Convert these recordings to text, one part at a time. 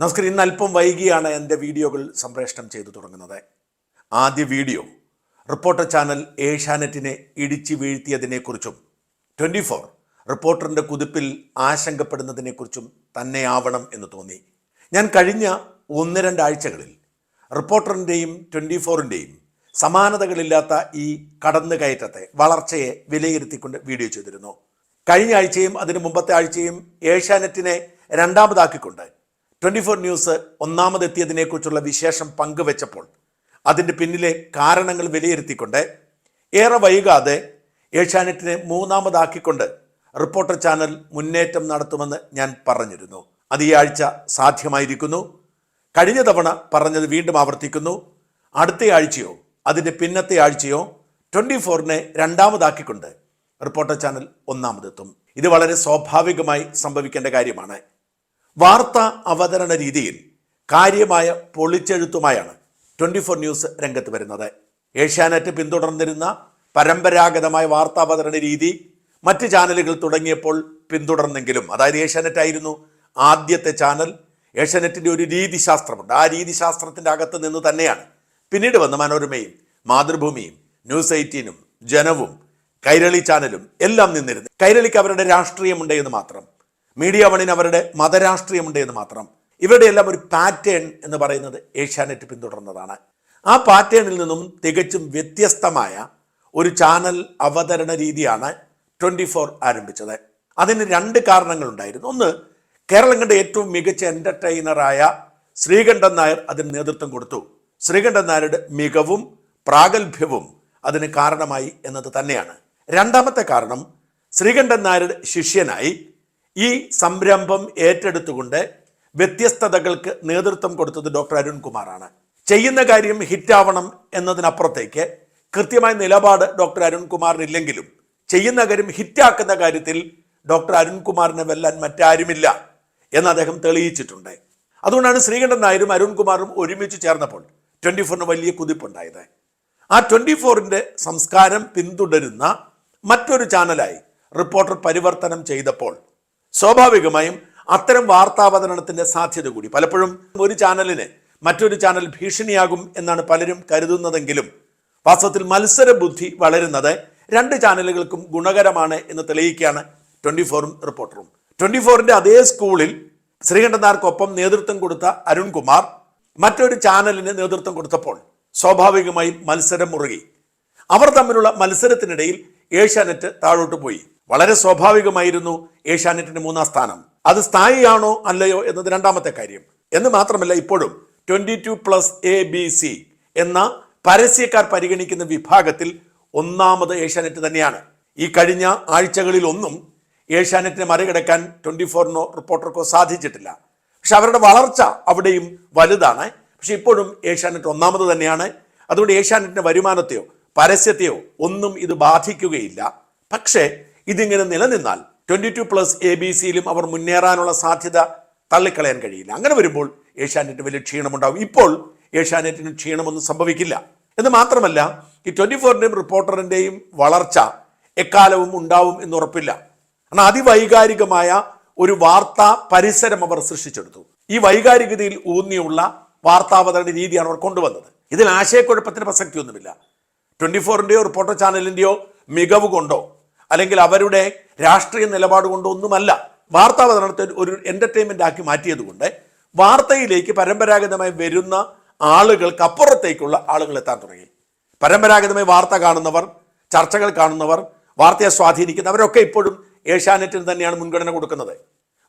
നമസ്കാരം. ഇന്ന് അല്പം വൈകിയാണ് എന്റെ വീഡിയോകൾ സംപ്രേഷണം ചെയ്തു തുടങ്ങുന്നത്. ആദ്യ വീഡിയോ റിപ്പോർട്ടർ ചാനൽ ഏഷ്യാനെറ്റിനെ ഇടിച്ചു വീഴ്ത്തിയതിനെക്കുറിച്ചും ട്വന്റി ഫോർ റിപ്പോർട്ടറിന്റെ കുതിപ്പിൽ ആശങ്കപ്പെടുന്നതിനെക്കുറിച്ചും തന്നെയാവണം എന്ന് തോന്നി. ഞാൻ കഴിഞ്ഞ ഒന്ന് രണ്ടാഴ്ചകളിൽ റിപ്പോർട്ടറിന്റെയും ട്വന്റി ഫോറിന്റെയും സമാനതകളില്ലാത്ത ഈ കടന്നുകയറ്റത്തെ വളർച്ചയെ വിലയിരുത്തിക്കൊണ്ട് വീഡിയോ ചെയ്തിരുന്നു. കഴിഞ്ഞ ആഴ്ചയും അതിന് മുമ്പത്തെ ആഴ്ചയും ഏഷ്യാനെറ്റിനെ രണ്ടാമതാക്കിക്കൊണ്ട് ട്വന്റി ഫോർ ന്യൂസ് ഒന്നാമതെത്തിയതിനെക്കുറിച്ചുള്ള വിശേഷം പങ്കുവെച്ചപ്പോൾ അതിന്റെ പിന്നിലെ കാരണങ്ങൾ വിലയിരുത്തിക്കൊണ്ട് ഏറെ വൈകാതെ ഏഷ്യാനെറ്റിനെ മൂന്നാമതാക്കിക്കൊണ്ട് റിപ്പോർട്ടർ ചാനൽ മുന്നേറ്റം നടത്തുമെന്ന് ഞാൻ പറഞ്ഞിരുന്നു. അത് ഈ ആഴ്ച സാധ്യമായിരിക്കുന്നു. കഴിഞ്ഞ തവണ പറഞ്ഞത് വീണ്ടും ആവർത്തിക്കുന്നു. അടുത്ത ആഴ്ചയോ അതിന്റെ പിന്നത്തെ ആഴ്ചയോ ട്വന്റി ഫോറിനെ രണ്ടാമതാക്കിക്കൊണ്ട് റിപ്പോർട്ടർ ചാനൽ ഒന്നാമതെത്തും. ഇത് വളരെ സ്വാഭാവികമായി സംഭവിക്കേണ്ട കാര്യമാണ്. വാർത്താ അവതരണ രീതിയിൽ കാര്യമായ പൊളിച്ചെഴുത്തുമായാണ് ട്വന്റി ഫോർ ന്യൂസ് രംഗത്ത് വരുന്നത്. ഏഷ്യാനെറ്റ് പിന്തുടർന്നിരുന്ന പരമ്പരാഗതമായ വാർത്താവതരണ രീതി മറ്റ് ചാനലുകൾ തുടങ്ങിയപ്പോൾ പിന്തുടർന്നെങ്കിലും അതായത് ഏഷ്യാനെറ്റ് ആയിരുന്നു ആദ്യത്തെ ചാനൽ ഏഷ്യാനെറ്റിന്റെ ഒരു രീതിശാസ്ത്രമുണ്ട്. ആ രീതിശാസ്ത്രത്തിന്റെ അകത്ത് നിന്ന് തന്നെയാണ് പിന്നീട് വന്ന മനോരമയും മാതൃഭൂമിയും ന്യൂസ് എയ്റ്റീനും ജനവും കൈരളി ചാനലും എല്ലാം നിന്നിരുന്നു കൈരളിക്ക് അവരുടെ രാഷ്ട്രീയമുണ്ട് എന്ന് മാത്രം മീഡിയ വണിന് അവരുടെ മതരാഷ്ട്രീയമുണ്ട് എന്ന് മാത്രം. ഇവരുടെ എല്ലാം ഒരു പാറ്റേൺ എന്ന് പറയുന്നത് ഏഷ്യാനെറ്റ് പിന്തുടർന്നതാണ്. ആ പാറ്റേണിൽ നിന്നും തികച്ചും വ്യത്യസ്തമായ ഒരു ചാനൽ അവതരണ രീതിയാണ് ട്വന്റി ഫോർ ആരംഭിച്ചത്. അതിന് രണ്ട് കാരണങ്ങളുണ്ടായിരുന്നു. ഒന്ന് കേരളം കണ്ട ഏറ്റവും മികച്ച എന്റർടൈനറായ ശ്രീകണ്ഠൻ നായർ അതിന് നേതൃത്വം കൊടുത്തു. ശ്രീകണ്ഠൻ നായരുടെ മികവും പ്രാഗൽഭ്യവും അതിന് കാരണമായി എന്നത് തന്നെയാണ്. രണ്ടാമത്തെ കാരണം ശ്രീകണ്ഠൻ നായരുടെ ശിഷ്യനായി ഈ സംരംഭം ഏറ്റെടുത്തുകൊണ്ട് വ്യത്യസ്തതകൾക്ക് നേതൃത്വം കൊടുത്തത് ഡോക്ടർ അരുൺകുമാറാണ് ചെയ്യുന്ന കാര്യം ഹിറ്റാവണം എന്നതിനപ്പുറത്തേക്ക് കൃത്യമായ നിലപാട് ഡോക്ടർ അരുൺകുമാറിനില്ലെങ്കിലും ചെയ്യുന്ന കാര്യം ഹിറ്റാക്കുന്ന കാര്യത്തിൽ ഡോക്ടർ അരുൺകുമാറിനെ വെല്ലാൻ മറ്റാരുമില്ല എന്ന് അദ്ദേഹം തെളിയിച്ചിട്ടുണ്ട്. അതുകൊണ്ടാണ് ശ്രീകണ്ഠൻ നായരും അരുൺകുമാറും ഒരുമിച്ച് ചേർന്നപ്പോൾ ട്വന്റി ഫോറിന് വലിയ കുതിപ്പുണ്ടായത്. ആ ട്വന്റി ഫോറിന്റെ സംസ്കാരം പിന്തുടരുന്ന മറ്റൊരു ചാനലായി റിപ്പോർട്ടർ പരിവർത്തനം ചെയ്തപ്പോൾ സ്വാഭാവികമായും അത്തരം വാർത്താവതരണത്തിന്റെ സാധ്യത കൂടി. പലപ്പോഴും ഒരു ചാനലിന് മറ്റൊരു ചാനൽ ഭീഷണിയാകും എന്നാണ് പലരും കരുതുന്നതെങ്കിലും വാസ്തവത്തിൽ മത്സര ബുദ്ധി വളരുന്നത് രണ്ട് ചാനലുകൾക്കും ഗുണകരമാണ് എന്ന് തെളിയിക്കുകയാണ് ട്വന്റി ഫോറും റിപ്പോർട്ടറും. ട്വന്റി ഫോറിന്റെ അതേ സ്കൂളിൽ ശ്രീകണ്ഠനാർക്കൊപ്പം നേതൃത്വം കൊടുത്ത അരുൺകുമാർ മറ്റൊരു ചാനലിന് നേതൃത്വം കൊടുത്തപ്പോൾ സ്വാഭാവികമായും മത്സരം മുറുകി അവർ തമ്മിലുള്ള മത്സരത്തിനിടയിൽ ഏഷ്യാനെറ്റ് താഴോട്ട് പോയി. വളരെ സ്വാഭാവികമായിരുന്നു ഏഷ്യാനെറ്റിന്റെ മൂന്നാം സ്ഥാനം. അത് സ്ഥായിയാണോ അല്ലയോ എന്നത് രണ്ടാമത്തെ കാര്യം. എന്ന് മാത്രമല്ല ഇപ്പോഴും twenty two plus A B C എന്ന പരസ്യക്കാർ പരിഗണിക്കുന്ന വിഭാഗത്തിൽ ഒന്നാമത് ഏഷ്യാനെറ്റ് തന്നെയാണ്. ഈ കഴിഞ്ഞ ആഴ്ചകളിൽ ഒന്നും ഏഷ്യാനെറ്റിനെ മറികടക്കാൻ ട്വന്റി ഫോറിനോ റിപ്പോർട്ടർക്കോ സാധിച്ചിട്ടില്ല. പക്ഷെ അവരുടെ വളർച്ച അവിടെയും വലുതാണ്. പക്ഷെ ഇപ്പോഴും ഏഷ്യാനെറ്റ് ഒന്നാമത് തന്നെയാണ്. അതുകൊണ്ട് ഏഷ്യാനെറ്റിന്റെ വരുമാനത്തെയോ പരസ്യത്തെയോ ഒന്നും ഇത് ബാധിക്കുകയില്ല. പക്ഷേ ഇതിങ്ങനെ നിലനിന്നാൽ twenty two plus A B സിയിലും അവർ മുന്നേറാനുള്ള സാധ്യത തള്ളിക്കളയാൻ കഴിയില്ല. അങ്ങനെ വരുമ്പോൾ ഏഷ്യാനെറ്റ് വലിയ ക്ഷീണമുണ്ടാവും. ഇപ്പോൾ ഏഷ്യാനെറ്റിന് ക്ഷീണമൊന്നും സംഭവിക്കില്ല. എന്ന് മാത്രമല്ല ഈ ട്വന്റി ഫോറിന്റെയും റിപ്പോർട്ടറിന്റെയും വളർച്ച എക്കാലവും ഉണ്ടാവും എന്ന് ഉറപ്പില്ല. കാരണം അതിവൈകാരികമായ ഒരു വാർത്താ പരിസരം അവർ സൃഷ്ടിച്ചെടുത്തു. ഈ വൈകാരികതയിൽ ഊന്നിയുള്ള വാർത്താവതരണ രീതിയാണ് അവർ കൊണ്ടുവന്നത്. ഇതിൽ ആശയക്കുഴപ്പത്തിന് പ്രസക്തിയൊന്നുമില്ല. ട്വന്റി ഫോറിന്റെയോ റിപ്പോർട്ടർ ചാനലിന്റെയോ മികവ് കൊണ്ടോ അല്ലെങ്കിൽ അവരുടെ രാഷ്ട്രീയ നിലപാട് കൊണ്ടോ ഒന്നുമല്ല വാർത്താവതരണത്തെ ഒരു എന്റർടൈൻമെന്റ് ആക്കി മാറ്റിയതുകൊണ്ട് വാർത്തയിലേക്ക് പരമ്പരാഗതമായി വരുന്ന ആളുകൾക്ക് അപ്പുറത്തേക്കുള്ള ആളുകൾ എത്താൻ തുടങ്ങി. പരമ്പരാഗതമായി വാർത്ത കാണുന്നവർ ചർച്ചകൾ കാണുന്നവർ വാർത്തയെ സ്വാധീനിക്കുന്നവരൊക്കെ ഇപ്പോഴും ഏഷ്യാനെറ്റിന് തന്നെയാണ് മുൻഗണന കൊടുക്കുന്നത്.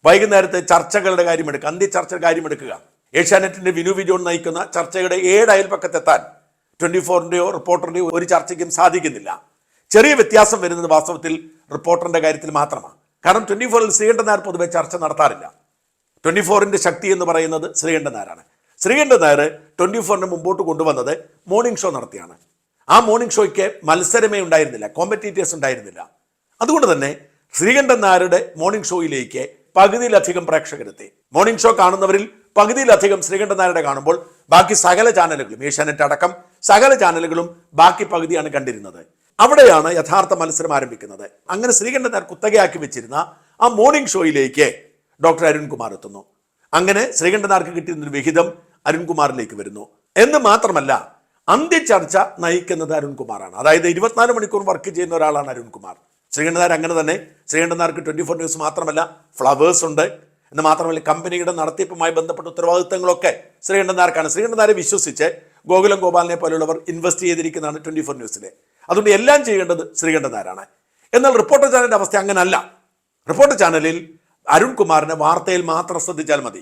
വൈകുന്നേരത്തെ ചർച്ചകളുടെ കാര്യമെടുക്കുക അന്ത്യ ചർച്ചയുടെ കാര്യമെടുക്കുക. ഏഷ്യാനെറ്റിന്റെ വിനു വിജോൺ നയിക്കുന്ന ചർച്ചയുടെ ഏഴ് അയൽപ്പക്കത്തെത്താൻ ട്വന്റി ഫോറിന്റെയോ റിപ്പോർട്ടറിന്റെയോ ഒരു ചർച്ചയ്ക്കും സാധിക്കുന്നില്ല. ചെറിയ വ്യത്യാസം വരുന്നത് വാസ്തവത്തിൽ റിപ്പോർട്ടറിന്റെ കാര്യത്തിൽ മാത്രമാണ്. കാരണം ട്വന്റി ഫോറിൽ ശ്രീകണ്ഠൻ നായർ പൊതുവെ ചർച്ച നടത്താറില്ല. ട്വന്റി ഫോറിന്റെ ശക്തി എന്ന് പറയുന്നത് ശ്രീകണ്ഠൻ നായരാണ്. ശ്രീകണ്ഠൻ നായർ ട്വന്റി ഫോറിനെ മുമ്പോട്ട് കൊണ്ടുവന്നത് മോർണിംഗ് ഷോ നടത്തിയാണ്. ആ മോർണിംഗ് ഷോയ്ക്ക് മത്സരമേ ഉണ്ടായിരുന്നില്ല കോമ്പറ്റീറ്റേഴ്സ് ഉണ്ടായിരുന്നില്ല. അതുകൊണ്ട് തന്നെ ശ്രീകണ്ഠൻ നായരുടെ മോർണിംഗ് ഷോയിലേക്ക് പകുതിയിലധികം പ്രേക്ഷകരെത്തി മോർണിംഗ് ഷോ കാണുന്നവരിൽ പകുതിയിലധികം ശ്രീകണ്ഠൻ നായരുടെ കാണുമ്പോൾ ബാക്കി സകല ചാനലുകളും ഏഷ്യാനെറ്റ് അടക്കം സകല ചാനലുകളും ബാക്കി പകുതിയാണ് കണ്ടിരുന്നത്. അവിടെയാണ് യഥാർത്ഥ മത്സരം ആരംഭിക്കുന്നത്. അങ്ങനെ ശ്രീകണ്ഠൻ നായർ കുത്തകയാക്കി വെച്ചിരുന്ന ആ മോർണിംഗ് ഷോയിലേക്ക് ഡോക്ടർ അരുൺകുമാർ എത്തുന്നു. അങ്ങനെ ശ്രീകണ്ഠനാർക്ക് കിട്ടിയിരുന്നൊരു വിഹിതം അരുൺകുമാറിലേക്ക് വരുന്നു. എന്ന് മാത്രമല്ല അന്ത്യചർച്ച നയിക്കുന്നത് അരുൺകുമാറാണ് അതായത് ഇരുപത്തിനാല് മണിക്കൂർ വർക്ക് ചെയ്യുന്ന ഒരാളാണ് അരുൺകുമാർ ശ്രീകണ്ഠനാർ അങ്ങനെ തന്നെ ശ്രീകണ്ഠനാർക്ക് ട്വന്റി ഫോർ ന്യൂസ് മാത്രമല്ല ഫ്ലവേഴ്സ് ഉണ്ട്. എന്ന് മാത്രമല്ല കമ്പനിയുടെ നടത്തിപ്പുമായി ബന്ധപ്പെട്ട ഉത്തരവാദിത്തങ്ങളൊക്കെ ശ്രീകണ്ഠനാർക്കാണ് ശ്രീകണ്ഠനാരെ വിശ്വസിച്ച് ഗോകുലം ഗോപാലിനെ പോലുള്ളവർ ഇൻവെസ്റ്റ് ചെയ്തിരിക്കുന്നതാണ് ട്വന്റി ഫോർ ന്യൂസിലെ അതുകൊണ്ട് എല്ലാം ചെയ്യേണ്ടത് ശ്രീകണ്ഠനാരാണ് എന്നാൽ റിപ്പോർട്ടർ ചാനലിന്റെ അവസ്ഥ അങ്ങനല്ല. റിപ്പോർട്ടർ ചാനലിൽ അരുൺകുമാറിനെ വാർത്തയിൽ മാത്രം ശ്രദ്ധിച്ചാൽ മതി.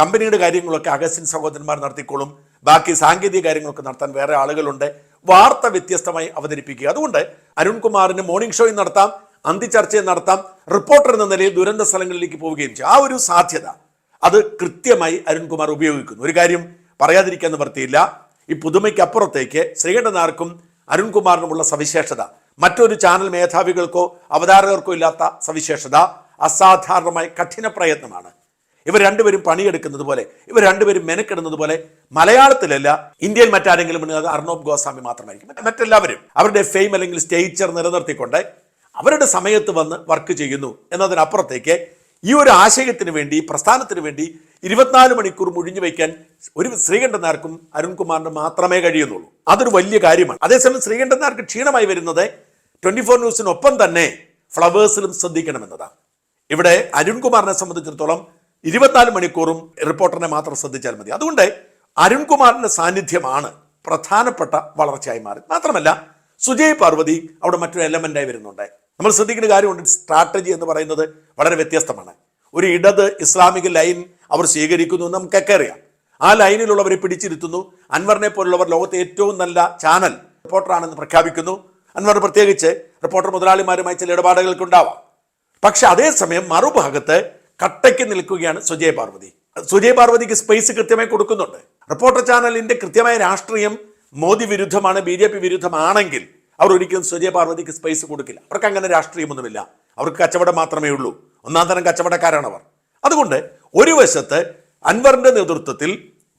കമ്പനിയുടെ കാര്യങ്ങളൊക്കെ അഗസ്റ്റിൻ സഹോദരന്മാർ നടത്തിക്കോളും. ബാക്കി സാങ്കേതിക കാര്യങ്ങളൊക്കെ നടത്താൻ വേറെ ആളുകളുണ്ട്. വാർത്ത വ്യത്യസ്തമായി അവതരിപ്പിക്കുക. അതുകൊണ്ട് അരുൺകുമാറിന് മോർണിംഗ് ഷോയും നടത്താം അന്തിചർച്ചയും നടത്താം റിപ്പോർട്ടർ എന്ന നിലയിൽ ദുരന്ത സ്ഥലങ്ങളിലേക്ക് പോവുകയും ചെയ്യും. ആ ഒരു സാധ്യത അത് കൃത്യമായി അരുൺകുമാർ ഉപയോഗിക്കുന്നു. ഒരു കാര്യം പറയാതിരിക്കാൻ നിവർത്തിയില്ല ഈ പുതുമയ്ക്കപ്പുറത്തേക്ക് ശ്രീകണ്ഠനാർക്കും അരുൺകുമാറിനുമുള്ള സവിശേഷത. മറ്റൊരു ചാനൽ മേധാവികൾക്കോ അവതാരകർക്കോ ഇല്ലാത്ത സവിശേഷത അസാധാരണമായ കഠിന പ്രയത്നമാണ്. ഇവർ രണ്ടുപേരും പണിയെടുക്കുന്നത് പോലെ ഇവർ രണ്ടുപേരും മെനക്കെടുന്നത് പോലെ മലയാളത്തിലല്ല ഇന്ത്യയിൽ മറ്റാരെങ്കിലും അത് അർണോബ് ഗോസ്വാമി മാത്രമായിരിക്കും. മറ്റെല്ലാവരും അവരുടെ ഫെയിം അല്ലെങ്കിൽ സ്റ്റേച്ചർ നിലനിർത്തിക്കൊണ്ട് അവരുടെ സമയത്ത് വന്ന് വർക്ക് ചെയ്യുന്നു എന്നതിനപ്പുറത്തേക്ക് ഈ ഒരു ആശയത്തിന് വേണ്ടി പ്രസ്ഥാനത്തിന് വേണ്ടി ഇരുപത്തിനാല് മണിക്കൂർ മുഴിഞ്ഞു വയ്ക്കാൻ ഒരു ശ്രീകണ്ഠനാർക്കും അരുൺകുമാറിന് മാത്രമേ കഴിയുന്നുള്ളൂ. അതൊരു വലിയ കാര്യമാണ്. അതേസമയം ശ്രീകണ്ഠനാർക്ക് ക്ഷീണമായി വരുന്നത് ട്വന്റി ഫോർ ന്യൂസിനൊപ്പം തന്നെ ഫ്ലവേഴ്സിലും ശ്രദ്ധിക്കണമെന്നതാണ്. ഇവിടെ അരുൺകുമാറിനെ സംബന്ധിച്ചിടത്തോളം ഇരുപത്തിനാല് മണിക്കൂറും റിപ്പോർട്ടറിനെ മാത്രം ശ്രദ്ധിച്ചാൽ മതി. അതുകൊണ്ട് അരുൺകുമാറിന്റെ സാന്നിധ്യമാണ് പ്രധാനപ്പെട്ട വളർച്ചയായി മാറി. മാത്രമല്ല സുജയ് പാർവതി അവിടെ മറ്റൊരു എലമെന്റായി വരുന്നുണ്ട്. നമ്മൾ ശ്രദ്ധിക്കുന്ന കാര്യമുണ്ട്. സ്ട്രാറ്റജി എന്ന് പറയുന്നത് വളരെ വ്യത്യസ്തമാണ്. ഒരു ഇടത് ഇസ്ലാമിക ലൈൻ അവർ സ്വീകരിക്കുന്നു എന്ന് നമുക്കൊക്കെ അറിയാം ആ ലൈനിലുള്ളവരെ പിടിച്ചിരുത്തുന്നു. അൻവറിനെ പോലുള്ളവർ ലോകത്തെ ഏറ്റവും നല്ല ചാനൽ റിപ്പോർട്ടറാണെന്ന് പ്രഖ്യാപിക്കുന്നു. അൻവർ പ്രത്യേകിച്ച് റിപ്പോർട്ടർ മുതലാളിമാരുമായി ചില ഇടപാടുകൾക്ക് ഉണ്ടാവാം പക്ഷെ അതേസമയം മറുഭാഗത്ത് കട്ടയ്ക്ക് നിൽക്കുകയാണ് സുജയ് പാർവതി. സുജയ് പാർവതിക്ക് സ്പേസ് കൃത്യമായി കൊടുക്കുന്നുണ്ട്. റിപ്പോർട്ടർ ചാനലിന്റെ കൃത്യമായ രാഷ്ട്രീയം മോദി വിരുദ്ധമാണ് ബി ജെ പി വിരുദ്ധമാണെങ്കിൽ അവർ ഒരിക്കലും സുജയ് പാർവതിക്ക് സ്പേസ് കൊടുക്കില്ല. അവർക്ക് അങ്ങനെ രാഷ്ട്രീയമൊന്നുമില്ല. അവർക്ക് കച്ചവടം മാത്രമേ ഉള്ളൂ. ഒന്നാം തരം കച്ചവടക്കാരാണ് അവർ അതുകൊണ്ട് ഒരു വശത്ത് അൻവറിന്റെ നേതൃത്വത്തിൽ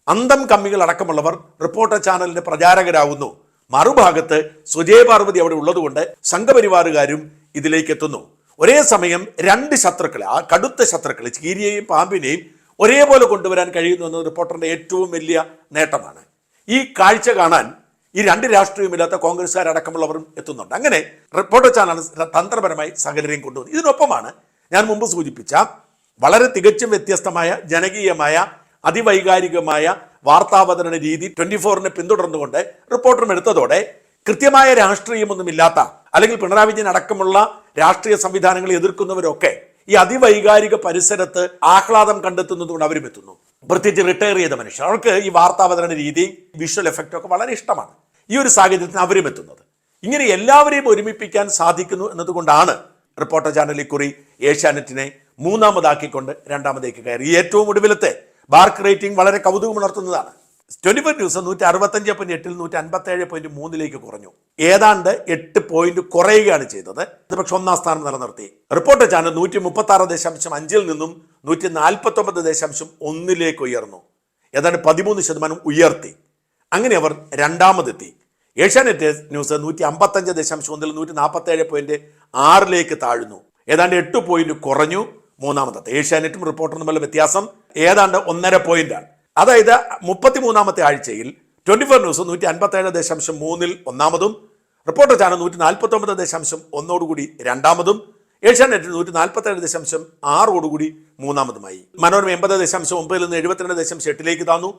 അന്തം കമ്മികൾ അടക്കമുള്ളവർ റിപ്പോർട്ടർ ചാനലിന്റെ പ്രചാരകരാകുന്നു മറുഭാഗത്ത് സുജയ പാർവതി അവിടെ ഉള്ളതുകൊണ്ട് സംഘപരിവാറുകാരും ഇതിലേക്ക് എത്തുന്നു. ഒരേ സമയം രണ്ട് ശത്രുക്കളെ ആ കടുത്ത ശത്രുക്കളെ ചീരിയെയും പാമ്പിനെയും ഒരേപോലെ കൊണ്ടുവരാൻ കഴിയുന്നു എന്നത് റിപ്പോർട്ടറിന്റെ ഏറ്റവും വലിയ നേട്ടമാണ്. ഈ കാഴ്ച കാണാൻ ഈ രണ്ട് രാഷ്ട്രീയമില്ലാത്ത കോൺഗ്രസ്സുകാരടക്കമുള്ളവരും എത്തുന്നുണ്ട്. അങ്ങനെ റിപ്പോർട്ടർ ചാനൽ തന്ത്രപരമായി സകലരെയും കൊണ്ടുവന്നു. ഇതിനൊപ്പമാണ് ഞാൻ മുമ്പ് സൂചിപ്പിച്ച വളരെ തികച്ചും വ്യത്യസ്തമായ ജനകീയമായ അതിവൈകാരികമായ വാർത്താവതരണ രീതി ട്വന്റി ഫോറിനെ പിന്തുടർന്നുകൊണ്ട് റിപ്പോർട്ടറും എടുത്തതോടെ കൃത്യമായ രാഷ്ട്രീയമൊന്നുമില്ലാത്ത അല്ലെങ്കിൽ പിണറായി വിജയൻ അടക്കമുള്ള രാഷ്ട്രീയ സംവിധാനങ്ങളെ എതിർക്കുന്നവരൊക്കെ ഈ അതിവൈകാരിക പരിസരത്ത് ആഹ്ലാദം കണ്ടെത്തുന്നതുകൊണ്ട് അവരും എത്തുന്നു. പ്രത്യേകിച്ച് റിട്ടയർ ചെയ്ത മനുഷ്യർ. അവർക്ക് ഈ വാർത്താവതരണ രീതി വിഷ്വൽ എഫക്റ്റ് ഒക്കെ വളരെ ഇഷ്ടമാണ്. ഈ ഒരു സാഹചര്യത്തിന് അവരും എത്തുന്നത്. ഇങ്ങനെ എല്ലാവരെയും ഒരുമിപ്പിക്കാൻ സാധിക്കുന്നു എന്നതുകൊണ്ടാണ് റിപ്പോർട്ടർ ചാനൽ ഇക്കുറി ഏഷ്യാനെറ്റിനെ മൂന്നാമതാക്കിക്കൊണ്ട് രണ്ടാമതേക്ക് കയറി. ഏറ്റവും ഒടുവിലത്തെ ബാർക്ക് റേറ്റിംഗ് വളരെ കൗതുകമുണർത്തുന്നതാണ്. ട്വന്റി ഫോർ ന്യൂസ് നൂറ്റി അറുപത്തഞ്ച് പോയിന്റ് എട്ടിൽ നൂറ്റി അൻപത്തി ഏഴ് പോയിന്റ് മൂന്നിലേക്ക് കുറഞ്ഞു. ഏതാണ്ട് എട്ട് പോയിന്റ് കുറയുകയാണ് ചെയ്തത്. ഇത് പക്ഷെ ഒന്നാം സ്ഥാനം നിലനിർത്തി. റിപ്പോർട്ട് ചാനൽ നൂറ്റി മുപ്പത്തി ആറ് ദശാംശം അഞ്ചിൽ നിന്നും നൂറ്റി നാൽപ്പത്തി ഒമ്പത് ദശാംശം ഒന്നിലേക്ക് ഉയർന്നു. ഏതാണ്ട് പതിമൂന്ന് ശതമാനം ഉയർത്തി. അങ്ങനെ അവർ രണ്ടാമതെത്തി. ഏഷ്യാനെറ്റ് ന്യൂസ് നൂറ്റി അമ്പത്തഞ്ച് ദശാംശം ഒന്നിൽ നൂറ്റി നാൽപ്പത്തി ഏഴ് പോയിന്റ് ആറിലേക്ക് താഴ്ന്നു. ഏതാണ്ട് എട്ട് പോയിന്റ് കുറഞ്ഞു. മൂന്നാമത്തെ ഏഷ്യാനെറ്റും റിപ്പോർട്ടറും തമ്മിലുള്ള വ്യത്യാസം ഏതാണ്ട് ഒന്നര പോയിന്റാണ് അതായത് മുപ്പത്തിമൂന്നാമത്തെ ആഴ്ചയിൽ ട്വന്റി ഫോർ ന്യൂസ് നൂറ്റി അൻപത്തി ഏഴ് ദശാംശം മൂന്നിൽ ഒന്നാമതും റിപ്പോർട്ടർ ചാനൽ നൂറ്റി നാൽപ്പത്തി ഒമ്പത് ദശാംശം ഒന്നോടുകൂടി രണ്ടാമതും ഏഷ്യാനെറ്റ് നൂറ്റി നാൽപ്പത്തി ഏഴ് ദശാംശം ആറോടുകൂടി മൂന്നാമതുമായി. മനോരമ എൺപത് ദശാംശം ഒമ്പതിൽ നിന്ന് എഴുപത്തിരണ്ട് ദശാംശം എട്ടിലേക്ക് താന്നു.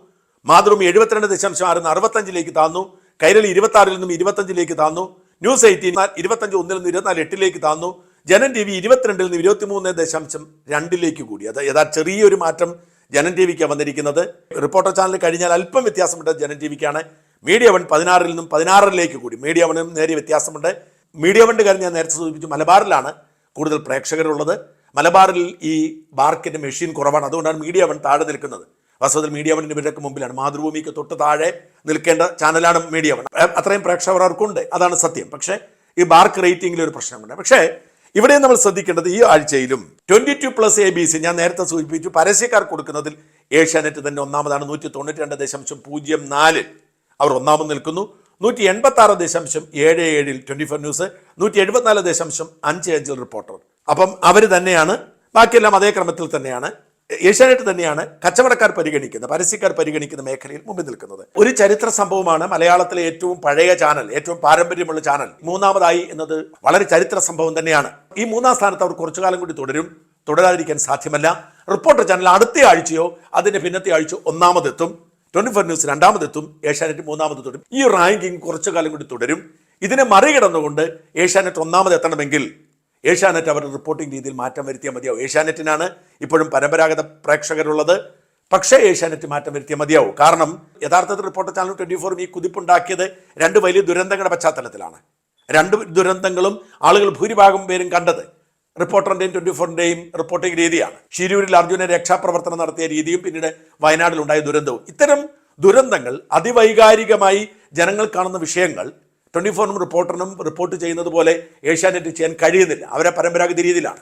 മാതൃഭൂമി എഴുപത്തിരണ്ട് ദശാംശം ആറിൽ നിന്ന് അറുപത്തഞ്ചിലേക്ക് താന്നു. കൈരളി ഇരുപത്തി ആറിൽ നിന്നും ഇരുപത്തഞ്ചിലേക്ക് താന്നു. ന്യൂസ് എയ്റ്റീൻ ഇരുപത്തഞ്ച് ഒന്നിൽ നിന്ന് ഇരുപത്തിനാല് എട്ടിലേക്ക് താന്നു. ജനൻ ടി വി ഇരുപത്തിരണ്ടിൽ നിന്ന് ഇരുപത്തിമൂന്ന് ദശാംശം രണ്ടിലേക്ക് കൂടി. അത് യഥാ ചെറിയൊരു മാറ്റം ജനൻ ടി വിക്ക് വന്നിരിക്കുന്നത്. റിപ്പോർട്ടർ ചാനൽ കഴിഞ്ഞാൽ അല്പം വ്യത്യാസമുണ്ട് ജനൻ ടി വിക്കാണ്. മീഡിയ വൺ പതിനാറിൽ നിന്നും പതിനാറിലേക്ക് കൂടി. മീഡിയ വണിനും നേരിയ വ്യത്യാസമുണ്ട്. മീഡിയ വണ്ട് കാര്യം ഞാൻ നേരത്തെ സൂചിപ്പിച്ചു. മലബാറിലാണ് കൂടുതൽ പ്രേക്ഷകരുള്ളത്. മലബാറിൽ ഈ ബാർക്കിന്റെ മെഷീൻ കുറവാണ്. അതുകൊണ്ടാണ് മീഡിയ വൺ താഴെ നിൽക്കുന്നത്. വാസ്തവത്തിൽ മീഡിയ വണ്ണിന് ഇവരൊക്കെ മുമ്പിലാണ്. മാതൃഭൂമിക്ക് തൊട്ട് താഴെ നിൽക്കേണ്ട ചാനലാണ് മീഡിയ വൺ. അത്രയും പ്രേക്ഷകർ അവർക്കുണ്ട് അതാണ് സത്യം. പക്ഷേ ഈ ബാർക്ക് റേറ്റിംഗിൽ ഒരു പ്രശ്നമുണ്ട്. പക്ഷേ ഇവിടെ നമ്മൾ ശ്രദ്ധിക്കേണ്ടത് ഈ ആഴ്ചയിലും twenty two plus A B C ഞാൻ നേരത്തെ സൂചിപ്പിച്ചു പരസ്യക്കാർ കൊടുക്കുന്നതിൽ ഏഷ്യാനെറ്റ് തന്നെ ഒന്നാമതാണ്. നൂറ്റി തൊണ്ണൂറ്റി രണ്ട് ദശാംശം പൂജ്യം നാലിൽ അവർ ഒന്നാമത് നിൽക്കുന്നു. നൂറ്റി എൺപത്തി ആറ് ദശാംശം ഏഴ് ഏഴിൽ ട്വന്റി ഫോർ ന്യൂസ് നൂറ്റി എഴുപത്തിനാല് ദശാംശം അഞ്ച് അഞ്ചിൽ റിപ്പോർട്ടർ. അപ്പം അവർ തന്നെയാണ്. ബാക്കിയെല്ലാം അതേ ക്രമത്തിൽ തന്നെയാണ്. ഏഷ്യാനെറ്റ് തന്നെയാണ് കച്ചവടക്കാർ പരിഗണിക്കുന്ന പരസ്യക്കാർ പരിഗണിക്കുന്ന മേഖലയിൽ മുമ്പിൽ നിൽക്കുന്നത്. ഒരു ചരിത്ര സംഭവമാണ് മലയാളത്തിലെ ഏറ്റവും പഴയ ചാനൽ ഏറ്റവും പാരമ്പര്യമുള്ള ചാനൽ. മൂന്നാമതായി എന്നത് വളരെ ചരിത്ര സംഭവം തന്നെയാണ്. ഈ മൂന്നാം സ്ഥാനത്ത് അവർ കുറച്ചു കാലം കൂടി തുടരും. തുടരാതിരിക്കാൻ സാധ്യമല്ല. റിപ്പോർട്ടർ ചാനൽ അടുത്ത ആഴ്ചയോ അതിന്റെ പിന്നത്തെ ആഴ്ച ഒന്നാമതെത്തും. ട്വന്റി ഫോർ ന്യൂസ് രണ്ടാമതെത്തും. ഏഷ്യാനെറ്റ് മൂന്നാമത് തുടരും. ഈ റാങ്കിങ് കുറച്ചു കാലം കൂടി തുടരും. ഇതിനെ മറികടന്നുകൊണ്ട് ഏഷ്യാനെറ്റ് ഒന്നാമത് എത്തണമെങ്കിൽ ഏഷ്യാനെറ്റ് അവരുടെ റിപ്പോർട്ടിംഗ് രീതിയിൽ മാറ്റം വരുത്തിയാൽ മതിയാവും. ഏഷ്യാനെറ്റിനാണ് ഇപ്പോഴും പരമ്പരാഗത പ്രേക്ഷകരുള്ളത്. പക്ഷേ ഏഷ്യാനെറ്റ് മാറ്റം വരുത്തിയാൽ മതിയാവും. കാരണം യഥാർത്ഥത്തിൽ റിപ്പോർട്ടർ ചാനൽ ട്വന്റി ഫോറും ഈ കുതിപ്പുണ്ടാക്കിയത് രണ്ട് വലിയ ദുരന്തങ്ങളുടെ പശ്ചാത്തലത്തിലാണ്. രണ്ട് ദുരന്തങ്ങളും ആളുകൾ ഭൂരിഭാഗം പേരും കണ്ടത് റിപ്പോർട്ടറിന്റെയും ട്വന്റി ഫോറിന്റെയും റിപ്പോർട്ടിംഗ് രീതിയാണ്. ഷിരൂരിൽ അർജുന രക്ഷാപ്രവർത്തനം നടത്തിയ രീതിയും പിന്നീട് വയനാട്ടിലുണ്ടായ ദുരന്തവും. ഇത്തരം ദുരന്തങ്ങൾ അതിവൈകാരികമായി ജനങ്ങൾ കാണുന്ന വിഷയങ്ങൾ ട്വന്റി ഫോറിനും റിപ്പോർട്ടറിനും റിപ്പോർട്ട് ചെയ്യുന്നത് പോലെ ഏഷ്യാനെറ്റ് ചെയ്യാൻ കഴിയുന്നില്ല. അവരെ പരമ്പരാഗത രീതിയിലാണ്.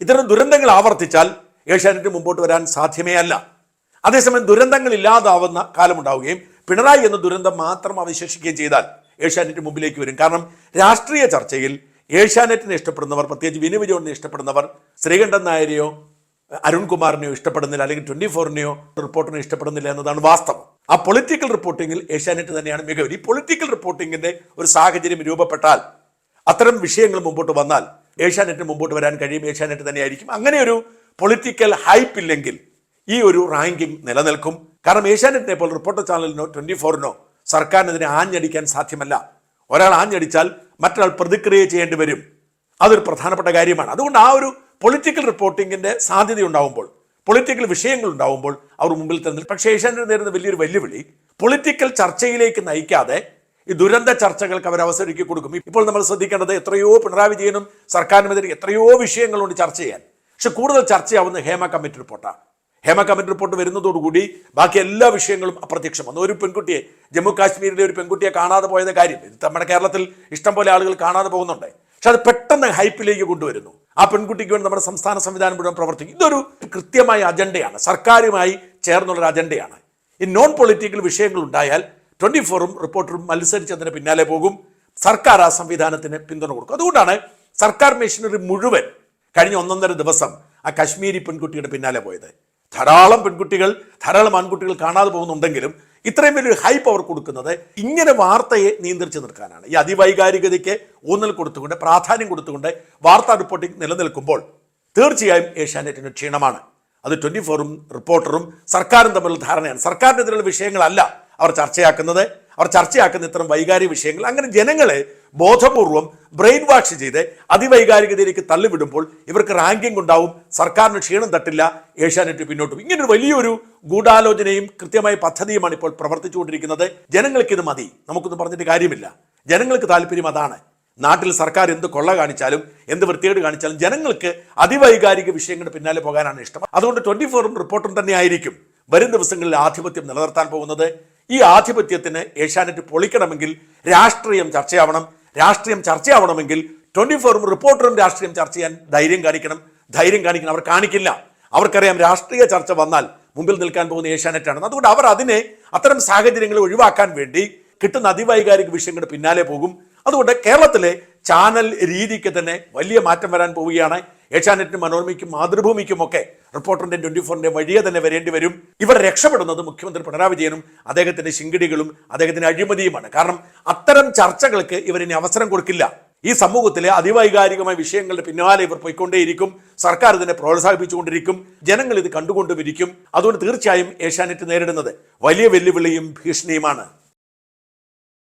ഇത്തരം ദുരന്തങ്ങൾ ആവർത്തിച്ചാൽ ഏഷ്യാനെറ്റ് മുമ്പോട്ട് വരാൻ സാധ്യമേ അല്ല. അതേസമയം ദുരന്തങ്ങൾ ഇല്ലാതാവുന്ന കാലമുണ്ടാവുകയും പിണറായി എന്ന ദുരന്തം മാത്രം അവശേഷിക്കുകയും ചെയ്താൽ ഏഷ്യാനെറ്റ് മുമ്പിലേക്ക് വരും. കാരണം രാഷ്ട്രീയ ചർച്ചയിൽ ഏഷ്യാനെറ്റിനെ ഇഷ്ടപ്പെടുന്നവർ പ്രത്യേകിച്ച് വിനു വിജയനെ ഇഷ്ടപ്പെടുന്നവർ ശ്രീകണ്ഠൻ നായരെയോ അരുൺകുമാറിനെയോ ഇഷ്ടപ്പെടുന്നില്ല അല്ലെങ്കിൽ ട്വന്റി ഫോറിനെയോ റിപ്പോർട്ടിനെ ഇഷ്ടപ്പെടുന്നില്ല എന്നതാണ് വാസ്തവം. ആ പൊളിറ്റിക്കൽ റിപ്പോർട്ടിങ്ങിൽ ഏഷ്യാനെറ്റ് തന്നെയാണ് മികവിൽ. ഈ പൊളിറ്റിക്കൽ റിപ്പോർട്ടിങ്ങിന്റെ ഒരു സാഹചര്യം രൂപപ്പെട്ടാൽ അത്തരം വിഷയങ്ങൾ മുമ്പോട്ട് വന്നാൽ ഏഷ്യാനെറ്റ് മുമ്പോട്ട് വരാൻ കഴിയും ഏഷ്യാനെറ്റ് തന്നെയായിരിക്കും. അങ്ങനെ ഒരു പൊളിറ്റിക്കൽ ഹൈപ്പ് ഇല്ലെങ്കിൽ ഈ ഒരു റാങ്കിംഗ് നിലനിൽക്കും. കാരണം ഏഷ്യാനെറ്റിനെ പോലെ റിപ്പോർട്ടർ ചാനലിനോ ട്വന്റി ഫോറിനോ സർക്കാരിനെതിരെ ആഞ്ഞടിക്കാൻ സാധ്യമല്ല. ഒരാൾ ആഞ്ഞടിച്ചാൽ മറ്റൊരാൾ പ്രതിക്രിയ ചെയ്യേണ്ടി വരും. അതൊരു പ്രധാനപ്പെട്ട കാര്യമാണ്. അതുകൊണ്ട് ആ ഒരു പൊളിറ്റിക്കൽ റിപ്പോർട്ടിങ്ങിന്റെ സാധ്യത ഉണ്ടാവുമ്പോൾ പൊളിറ്റിക്കൽ വിഷയങ്ങൾ ഉണ്ടാവുമ്പോൾ അവർ മുമ്പിൽ തന്നെ നിൽക്കും. പക്ഷേ ഏഷ്യാനെറ്റ് നേരിടുന്ന വലിയൊരു വെല്ലുവിളി പൊളിറ്റിക്കൽ ചർച്ചയിലേക്ക് നയിക്കാതെ ഈ ദുരന്ത ചർച്ചകൾക്ക് അവർ അവസരമൊരുക്കി കൊടുക്കും. ഇപ്പോൾ നമ്മൾ ശ്രദ്ധിക്കേണ്ടത് എത്രയോ പിണറായി വിജയനും സർക്കാരിനുമെതിരെ എത്രയോ വിഷയങ്ങളുണ്ട് ചർച്ച ചെയ്യാൻ. പക്ഷെ കൂടുതൽ ചർച്ചയാവുന്ന ഹേമ കമ്മിറ്റി റിപ്പോർട്ടാണ്. ഹേമ കമ്മിറ്റി റിപ്പോർട്ട് വരുന്നതോടുകൂടി ബാക്കി എല്ലാ വിഷയങ്ങളും അപ്രത്യക്ഷം വന്നു. ഒരു പെൺകുട്ടിയെ ജമ്മു കാശ്മീരിലെ ഒരു പെൺകുട്ടിയെ കാണാതെ പോയത് കാര്യം നമ്മുടെ കേരളത്തിൽ ഇഷ്ടംപോലെ ആളുകൾ കാണാതെ പോകുന്നുണ്ട്. പക്ഷെ അത് പെട്ടെന്ന് ഹൈപ്പിലേക്ക് കൊണ്ടുവരുന്നു. ആ പെൺകുട്ടിക്ക് വേണ്ടി നമ്മുടെ സംസ്ഥാന സംവിധാനം മുഴുവൻ പ്രവർത്തിക്കും. ഇതൊരു കൃത്യമായ അജണ്ടയാണ്. സർക്കാരുമായി ചേർന്നുള്ളൊരു അജണ്ടയാണ്. ഈ നോൺ പൊളിറ്റിക്കൽ വിഷയങ്ങൾ ഉണ്ടായാൽ ട്വന്റി ഫോറും റിപ്പോർട്ടറും മത്സരിച്ച് അതിന് പിന്നാലെ പോകും. സർക്കാർ ആ സംവിധാനത്തിന് പിന്തുണ കൊടുക്കും. അതുകൊണ്ടാണ് സർക്കാർ മെഷീനറി മുഴുവൻ കഴിഞ്ഞ ഒന്നൊന്നര ദിവസം ആ കശ്മീരി പെൺകുട്ടിയുടെ പിന്നാലെ പോയത്. ധാരാളം പെൺകുട്ടികൾ ധാരാളം ആൺകുട്ടികൾ കാണാതെ പോകുന്നുണ്ടെങ്കിലും ഇത്രയും വലിയൊരു ഹൈപ്പ് അവർ കൊടുക്കുന്നത് ഇങ്ങനെ വാർത്തയെ നിയന്ത്രിച്ചു നിൽക്കാനാണ്. ഈ അതിവൈകാരികതയ്ക്ക് ഊന്നൽ കൊടുത്തുകൊണ്ട് പ്രാധാന്യം കൊടുത്തുകൊണ്ട് വാർത്താ റിപ്പോർട്ടിംഗ് നിലനിൽക്കുമ്പോൾ തീർച്ചയായും ഏഷ്യാനെറ്റിന് ക്ഷീണമാണ്. അത് ട്വന്റി ഫോറും റിപ്പോർട്ടറും സർക്കാരും തമ്മിലുള്ള ധാരണയാണ്. സർക്കാരിനെതിരെയുള്ള വിഷയങ്ങളല്ല അവർ ചർച്ചയാക്കുന്നത്. അവർ ചർച്ചയാക്കുന്ന ഇത്തരം വൈകാരിക വിഷയങ്ങൾ അങ്ങനെ ജനങ്ങളെ ബോധപൂർവം ബ്രെയിൻ വാഷ് ചെയ്ത് അതിവൈകാരികതയിലേക്ക് തള്ളിവിടുമ്പോൾ ഇവർക്ക് റാങ്കിംഗ് ഉണ്ടാവും സർക്കാരിന് ക്ഷീണം തട്ടില്ല ഏഷ്യാനെറ്റ് പിന്നോട്ടും. ഇങ്ങനൊരു വലിയൊരു ഗൂഢാലോചനയും കൃത്യമായ പദ്ധതിയുമാണ് ഇപ്പോൾ പ്രവർത്തിച്ചുകൊണ്ടിരിക്കുന്നത്. ജനങ്ങൾക്ക് ഇത് മതി. നമുക്കൊന്നും പറഞ്ഞിട്ട് കാര്യമില്ല. ജനങ്ങൾക്ക് താല്പര്യം അതാണ്. നാട്ടിൽ സർക്കാർ എന്ത് കൊള്ള കാണിച്ചാലും എന്ത് വൃത്തികേട് കാണിച്ചാലും ജനങ്ങൾക്ക് അതിവൈകാരിക വിഷയങ്ങളുടെ പിന്നാലെ പോകാനാണ് ഇഷ്ടം. അതുകൊണ്ട് ട്വന്റി ഫോറും റിപ്പോർട്ടും തന്നെ ആയിരിക്കും. വരും ദിവസങ്ങളിൽ ആധിപത്യം നിലനിർത്താൻ പോകുന്നത്. ഈ ആധിപത്യത്തിന് ഏഷ്യാനെറ്റ് പൊളിക്കണമെങ്കിൽ രാഷ്ട്രീയം ചർച്ചയാവണം രാഷ്ട്രീയം ചർച്ചയാവണമെങ്കിൽ ട്വന്റി ഫോറും റിപ്പോർട്ടറും രാഷ്ട്രീയം ചർച്ച ചെയ്യാൻ ധൈര്യം കാണിക്കണം. ധൈര്യം കാണിക്കണം അവർ കാണിക്കില്ല. അവർക്കറിയാം രാഷ്ട്രീയ ചർച്ച വന്നാൽ മുമ്പിൽ നിൽക്കാൻ പോകുന്ന ഏഷ്യാനെറ്റാണ് അതുകൊണ്ട് അവർ അതിനെ അത്തരം സാഹചര്യങ്ങൾ ഒഴിവാക്കാൻ വേണ്ടി കിട്ടുന്ന അതിവൈകാരിക വിഷയങ്ങളുടെ പിന്നാലെ പോകും. അതുകൊണ്ട് കേരളത്തിലെ ചാനൽ രീതിക്ക് തന്നെ വലിയ മാറ്റം വരാൻ പോവുകയാണ് ഏഷ്യാനെറ്റിനും മനോരമയ്ക്കും മാതൃഭൂമിക്കും ഒക്കെ റിപ്പോർട്ടറിന്റെ ട്വന്റി ഫോറിന്റെ വഴിയെ തന്നെ വരേണ്ടി വരും. ഇവർ രക്ഷപ്പെടുന്നത് മുഖ്യമന്ത്രി പിണറായി വിജയനും അദ്ദേഹത്തിന്റെ ശിങ്കിടികളും അദ്ദേഹത്തിന്റെ അഴിമതിയുമാണ്. കാരണം അത്തരം ചർച്ചകൾക്ക് ഇവരിനി അവസരം കൊടുക്കില്ല. ഈ സമൂഹത്തിലെ അതിവൈകാരികമായ വിഷയങ്ങളുടെ പിന്നാലെ ഇവർ പോയിക്കൊണ്ടേയിരിക്കും. സർക്കാർ ഇതിനെ പ്രോത്സാഹിപ്പിച്ചുകൊണ്ടിരിക്കും. ജനങ്ങൾ ഇത് കണ്ടുകൊണ്ടുമിരിക്കും. അതുകൊണ്ട് തീർച്ചയായും ഏഷ്യാനെറ്റ് നേരിടുന്നത് വലിയ വെല്ലുവിളിയും ഭീഷണിയുമാണ്.